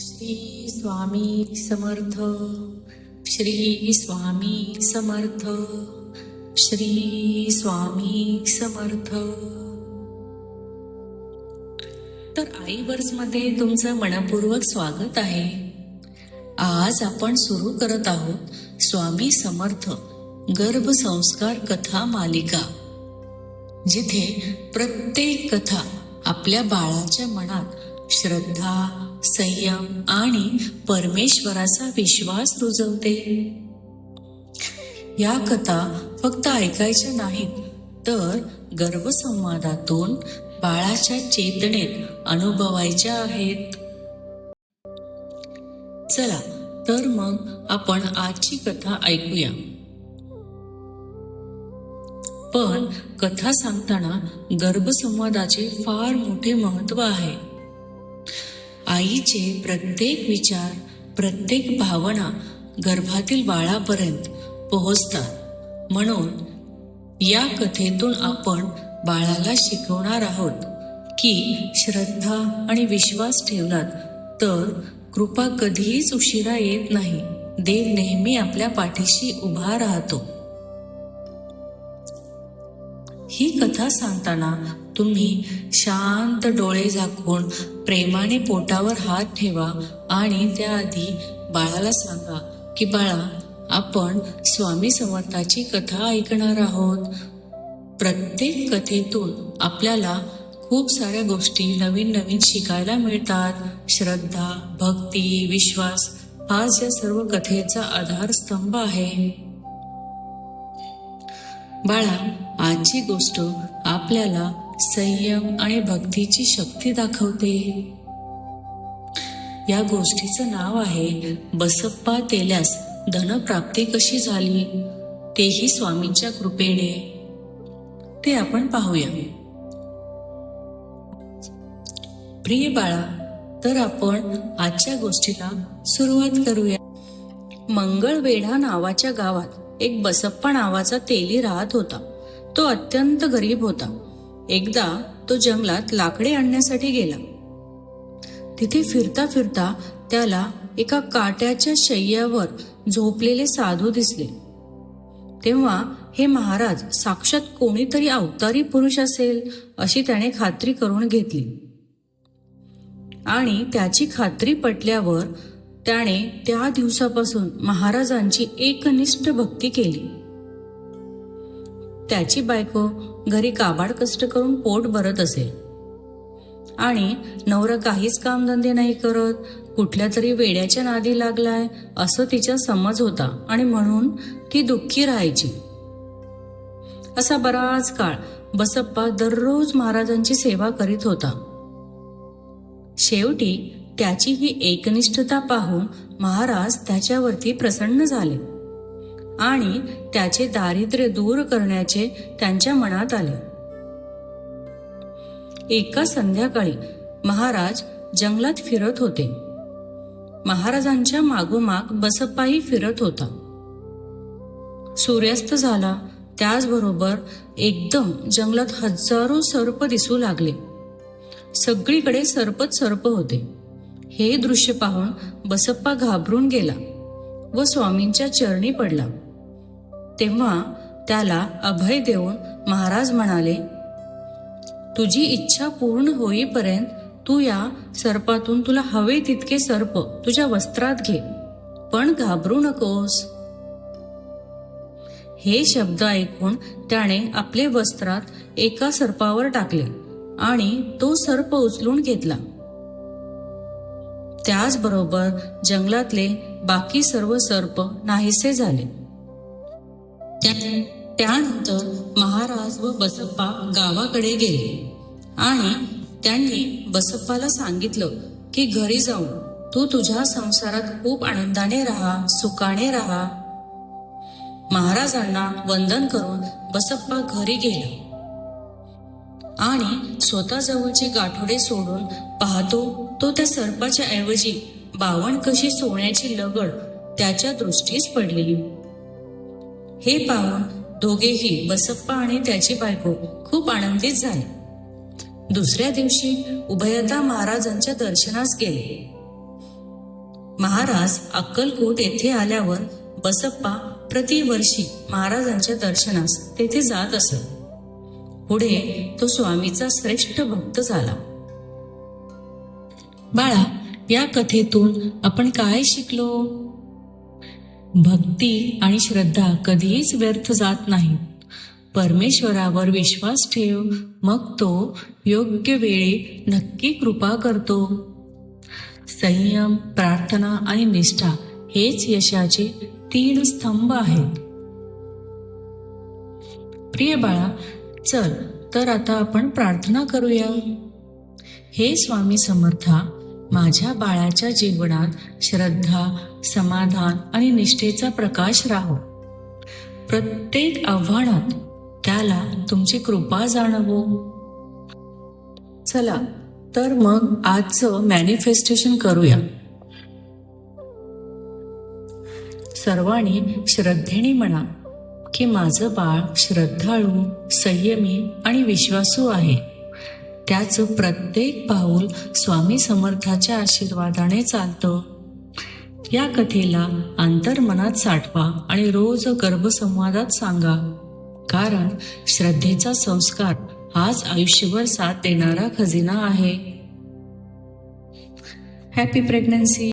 श्री स्वामी समर्थ श्री स्वामी समर्थ श्री स्वामी समर्थ. तर आई मध्ये तुमचं मनपूर्वक स्वागत आहे. आज आपण सुरू करत आहोत स्वामी समर्थ गर्भसंस्कार कथा मालिका जिथे प्रत्येक कथा आपल्या बाळाच्या मनात श्रद्धा संयम आणि परमेश्वराचा विश्वास रुजवते. या कथा फक्त ऐकायच्या नाहीत तर गर्भसंवादातून बाळाच्या चेतनेत अनुभवायच्या आहेत. चला तर मग आपण आजची कथा ऐकूया. पण कथा सांगताना गर्भसंवादाचे फार मोठे महत्त्व आहे. आईचे प्रत्येक विचार प्रत्येक भावना गर्भातील बाळापर्यंत पोहोचतात. म्हणून या कथेतून आपण बाळाला शिकवणार आहोत की श्रद्धा आणि विश्वास ठेवलात तर कृपा कधीच उशिरा येत नाही. देव नेहमी आपल्या पाठीशी उभा राहतो. कथा सांगताना तुम्ही शांत डोळे झाकून प्रेमाने पोटावर हात ठेवा आणि त्याआधी बाळाला सांगा की बाळा आपण स्वामी समर्थाची कथा ऐकणार आहोत. प्रत्येक कथेतून आपल्याला खूप साऱ्या गोष्टी नवीन नवीन शिकायला मिळतात. श्रद्धा भक्ती विश्वास हाच या सर्व कथेचा आधारस्तंभ आहे. बाळा आजची गोष्ट आपल्याला संयम आणि भक्तीची शक्ती दाखवते. या गोष्टीचं नाव आहे बसप्पा तेल्यास धनप्राप्ती कशी झाली? तेही स्वामींच्या कृपेने. ते आपण पाहूया. प्रिय बाळा तर आपण आजच्या गोष्टीला सुरुवात करूया. मंगळवेढा नावाच्या गावात एक बसप्पा नावाचा तेली राहत होता. तो अत्यंत गरीब होता. एकदा तो जंगलात लाकडे आणण्यासाठी गेला. तिथे फिरता फिरता त्याला एका काट्याच्या शय्यावर झोपलेले साधू दिसले. तेव्हा हे महाराज साक्षात कोणीतरी अवतारी पुरुष असेल अशी त्याने खात्री करून घेतली. आणि त्याची खात्री पटल्यावर त्याने त्या दिवसापासून महाराजांची एकनिष्ठ भक्ती केली. त्याची बायको घरी काबाड कष्ट करून पोट भरत असे. आणि नवरा काहीच कामधंदे नाही करत कुठल्या तरी वेड्याच्या नादी लागलाय असं तिचा समज होता आणि म्हणून ती दुःखी राहायची. असा बराच काळ बसप्पा दररोज महाराजांची सेवा करीत होता. शेवटी त्याची ही एकनिष्ठता पाहून महाराज त्याच्यावरती प्रसन्न झाले. आणि त्याचे दारिद्र्य दूर करण्याचे त्यांच्या मनात आले. एका संध्याकाळी महाराज जंगलात फिरत होते. महाराजांच्या मागोमाग बसप्पाही फिरत होता. सूर्यास्त झाला त्याचबरोबर एकदम जंगलात हजारो सर्प दिसू लागले. सगळीकडे सर्पच सर्प होते. हे दृश्य पाहून बसप्पा घाबरून गेला व स्वामींच्या चरणी पडला. तेव्हा त्याला अभय देऊन महाराज म्हणाले तुझी इच्छा पूर्ण होईपर्यंत तू या सर्पातून तुला हवे तितके सर्प तुझ्या वस्त्रात घे पण घाबरू नकोस. हे शब्द ऐकून त्याने आपले वस्त्रात एका सर्पावर टाकले आणि तो सर्प उचलून घेतला. त्याचबरोबर जंगलातले बाकी सर्व सर्प नाहीसे झाले. त्या- त्यानंतर महाराज व बसप्पा गावाकडे गेले. आणि त्यांनी बसप्पाला सांगितलं की घरी जाऊन तू तुझ्या संसारात खूप आनंदाने राहा सुखाने राहा. महाराजांना वंदन करून बसप्पा घरी गेला. आणि स्वतःजवळचे गाठोडे सोडून पाहतो तो त्या सर्पाच्या ऐवजी बावण कशी सोन्याची लगड त्याच्या दृष्टीस पडलेली. हे पाहून दोघेही बसप्पा आणि त्याची बायको खूप आनंदित झाले. दुसऱ्या दिवशी उभयता महाराजांच्या दर्शनास गेले. महाराज अक्कलकोट येथे आल्यावर बसप्पा प्रतिवर्षी महाराजांच्या दर्शनास तेथे जात असत. पुढे तो स्वामीचा श्रेष्ठ भक्त झाला. बाळा या कथेतून आपण काय शिकलो? भक्ती आणि श्रद्धा कधीच व्यर्थ जात नाहीत. परमेश्वरावर विश्वास ठेव मग तो योग्य वेळी नक्की कृपा करतो. संयम प्रार्थना आणि निष्ठा हेच यशाचे तीन स्तंभ आहेत. प्रिय बाळा चल तर आता आपण प्रार्थना करूया. हे स्वामी समर्था माझ्या बाळाच्या जीवनात श्रद्धा समाधान आणि निष्ठेचा प्रकाश राहो. प्रत्येक आव्हानात त्याला तुमची कृपा जाणवो. चला तर मग आजचं मॅनिफेस्टेशन करूया. सर्वांनी श्रद्धेने म्हणा की माझं बाळ श्रद्धाळू संयमी आणि विश्वासू आहे. त्याचं प्रत्येक पाऊल स्वामी समर्थाच्या आशीर्वादाने चालतं. या कथेला अंतर्मनात साठवा आणि रोज गर्भसंवादात सांगा. कारण श्रद्धेचा संस्कार हाच आयुष्यभर साथ देणारा खजिना आहे. Happy pregnancy